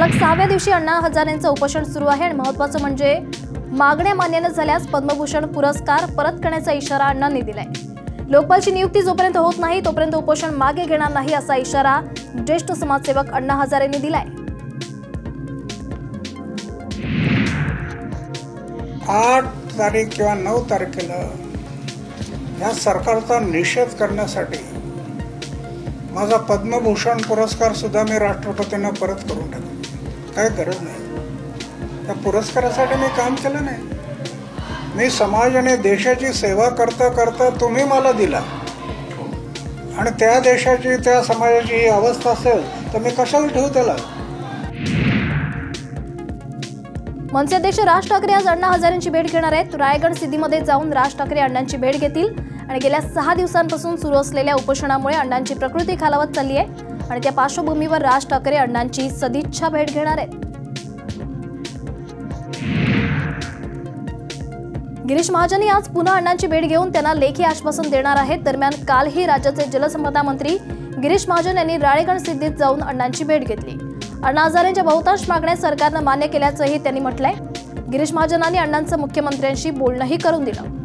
सलग सहाव्या दिवशी अण्णा हजारेंचं उपोषण सुरू आहे आणि महत्वाचं म्हणजे मागण्या मान्य न झाल्यास पद्मभूषण पुरस्कार परत करण्याचा इशारा अण्णांनी दिलाय. लोकपालची नियुक्ती जोपर्यंत होत नाही तोपर्यंत उपोषण मागे घेणार नाही असा इशारा ज्येष्ठ समाजसेवक अण्णा हजारेंनी दिलाय. आठ तारीख किंवा नऊ तारखेला या सरकारचा निषेध करण्यासाठी माझा पद्मभूषण पुरस्कार सुद्धा मी राष्ट्रपतींना परत करून टाकला काय गरज नाही. त्या पुरस्कारासाठी मी काम केलं नाही. मी समाज आणि देशाची सेवा करता करता तुम्ही मला दिला. आणि त्या देशाची त्या समाजाची ही अवस्था असेल तर मी कशाला ठेवू त्याला? मनसे अध्यक्ष राज ठाकरे आज अण्णा हजारेंची भेट घेणार आहेत. रायगड सिद्धीमध्ये जाऊन राज ठाकरे अण्णांची भेट घेतील. आणि गेल्या सहा दिवसांपासून सुरू असलेल्या उपोषणामुळे अण्णांची प्रकृती खालावत चालली आहे आणि त्या पार्श्वभूमीवर राज ठाकरे अण्णांची सदिच्छा भेट घेणार आहेत. गिरीश महाजन आज पुन्हा अण्णांची भेट घेऊन त्यांना लेखी आश्वासन देणार आहेत. दरम्यान कालही राज्याचे जलसंपदा मंत्री गिरीश महाजन यांनी राळेगण सिद्धीत जाऊन अण्णांची भेट घेतली. अण्णा हजारेंच्या बहुतांश मागण्या सरकारनं मान्य केल्याचंही त्यांनी म्हटलंय. गिरीश महाजनांनी अण्णांचं मुख्यमंत्र्यांशी बोलणंही करून दिलं.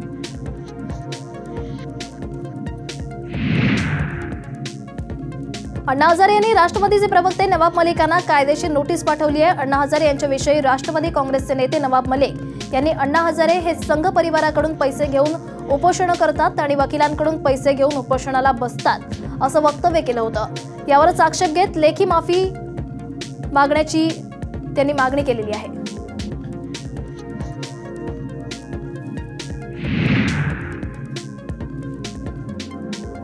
अण्णा हजारे यांनी राष्ट्रवादीचे प्रवक्ते नवाब मलिक यांना कायदेशीर नोटीस पाठवली आहे. अण्णा हजारे यांच्याविषयी राष्ट्रवादी काँग्रेसचे नेते नवाब मलिक यांनी अण्णा हजारे हे संघ परिवाराकडून पैसे घेऊन उपोषण करतात. आणि वकिलांकडून पैसे घेऊन उपोषणाला बसतात असं वक्तव्य केलं होतं. यावरच आक्षेप घेत लेखी माफी मागण्याची त्यांनी मागणी केलेली आहे.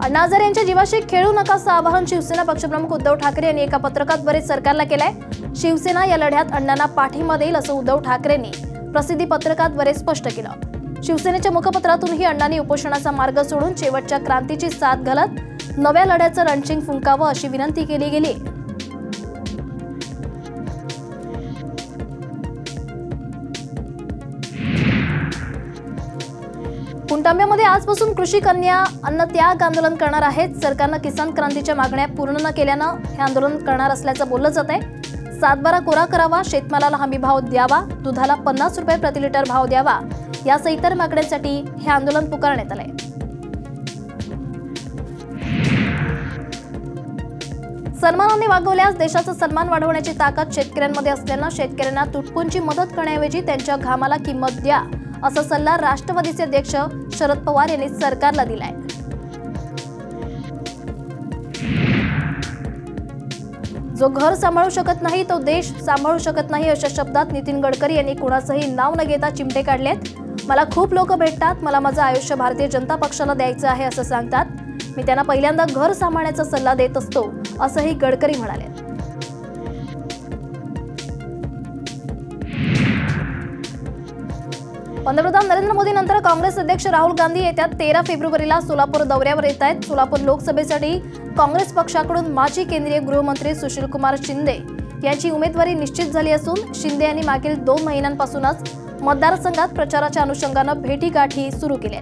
अण्णा हजारे यांच्या जीवाशी खेळू नका असं आवाहन शिवसेना पक्षप्रमुख उद्धव ठाकरे यांनी एका पत्रकाद्वारे सरकारला केलंय. शिवसेना या लढ्यात अण्णांना पाठिंबा देईल असं उद्धव ठाकरेंनी प्रसिद्धी पत्रकाद्वारे स्पष्ट केलं. शिवसेनेच्या मुखपत्रातूनही अण्णांनी उपोषणाचा मार्ग सोडून शेवटच्या क्रांतीची साथ घालत नव्या लढ्याचं रणचिंग फुंकावं अशी विनंती केली गेली. पुणतांब्यामध्ये आजपासून कृषी कन्या अन्न त्याग आंदोलन करणार आहेत. सरकारनं किसान क्रांतीच्या मागण्या पूर्ण न केल्यानं हे आंदोलन करणार असल्याचं बोललं जात आहे सातबारा कोरा करावा शेतमालाला हमी भाव द्यावा दुधाला पन्नास रुपये प्रति लिटर भाव द्यावा यासह इतर मागण्यांसाठी हे आंदोलन पुकारण्यात आलंय. सन्मानाने वागवल्यास देशाचा सन्मान वाढवण्याची ताकद शेतकऱ्यांमध्ये असल्यानं शेतकऱ्यांना तुटपुंची मदत करण्याऐवजी त्यांच्या घामाला किंमत द्या असा सल्ला राष्ट्रवादीचे अध्यक्ष शरद पवार यांनी सरकारला दिलाय. जो घर सांभाळू शकत नाही तो देश सांभाळू शकत नाही अशा शब्दात नितीन गडकरी यांनी कुणाचंही नाव न घेता चिमटे काढलेत. मला खूप लोक भेटतात मला माझं आयुष्य भारतीय जनता पक्षाला द्यायचं आहे असं सांगतात. मी त्यांना पहिल्यांदा घर सांभाळण्याचा सल्ला देत असतो असंही गडकरी म्हणाले. पंतप्रधान नरेंद्र मोदी नंतर काँग्रेस अध्यक्ष राहुल गांधी येत्या तेरा फेब्रुवारीला सोलापूर दौऱ्यावर येत आहेत. सोलापूर लोकसभेसाठी काँग्रेस पक्षाकडून माजी केंद्रीय गृहमंत्री सुशीलकुमार शिंदे यांची उमेदवारी निश्चित झाली असून शिंदे यांनी मागील दोन महिन्यांपासूनच मतदारसंघात प्रचाराच्या अनुषंगानं भेटीगाठी सुरू केल्या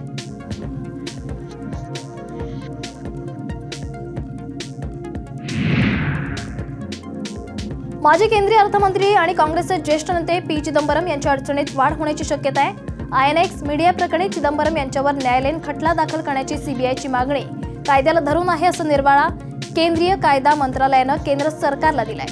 माजी केंद्रीय अर्थमंत्री आणि काँग्रेसचे ज्येष्ठ नेते पी चिदंबरम यांच्या अडचणीत वाढ होण्याची शक्यता आहे. आय एन एक्स मीडिया प्रकरणी चिदंबरम यांच्यावर न्यायालयीन खटला दाखल करण्याची सीबीआयची मागणी. कायद्याला धरून आहे असं निर्वाळा केंद्रीय कायदा मंत्रालयानं केंद्र सरकारला दिलाय.